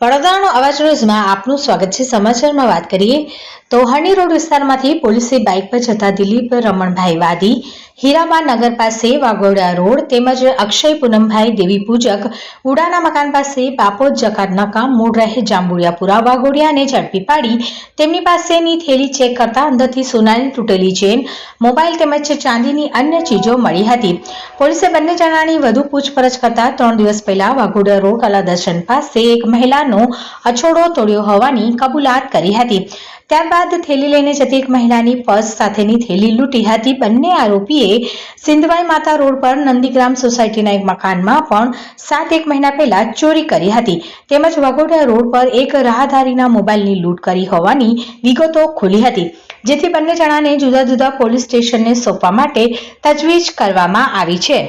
વડોદરાનો અવાજ ન્યૂઝમાં આપનું સ્વાગત છે. સમાચારમાં વાત કરીએ. તો હની રોડ વિસ્તારમાંથી પોલીસે બાઇક પર જતા દિલીપ રમણભાઈ વાદી હીરાબા નગર પાસે વાગોડા રોડ તેમજ અક્ષય પૂનમભાઈ દેવી પૂજક ઉડાના મકાન પાસે બાપોદ જકાત નકામ મૂળ રહે જાંબુડિયાપુરા વાગોડિયાને ઝડપી પાડી. તેમની પાસેની થેલી ચેક કરતા અંદરથી સોનાની તૂટેલી ચેન મોબાઈલ તેમજ ચાંદીની અન્ય ચીજો મળી હતી. પોલીસે બંને જણાની વધુ પૂછપરછ કરતા ત્રણ દિવસ પહેલા વાઘોડા રોડ કલા દર્શન પાસે એક મહિલાનો અછોડો તોડ્યો હોવાની કબૂલાત કરી હતી. ત્યારબાદ થેલી લઈને જતી એક મહિલાની પર્સ સાથેની થેલી લૂંટી હતી. બંને આરોપીએ સિંધવાઈ માતા રોડ પર નંદીગ્રામ સોસાયટીના એક મકાનમાં પણ સાત એક મહિના પહેલા ચોરી કરી હતી. તેમજ વાઘોડિયા રોડ પર એક રાહદારીના મોબાઈલની લૂંટ કરી હોવાની વિગતો ખુલી હતી. જેથી બંને જણાને જુદા જુદા પોલીસ સ્ટેશનને સોંપવા માટે તજવીજ કરવામાં આવી છે.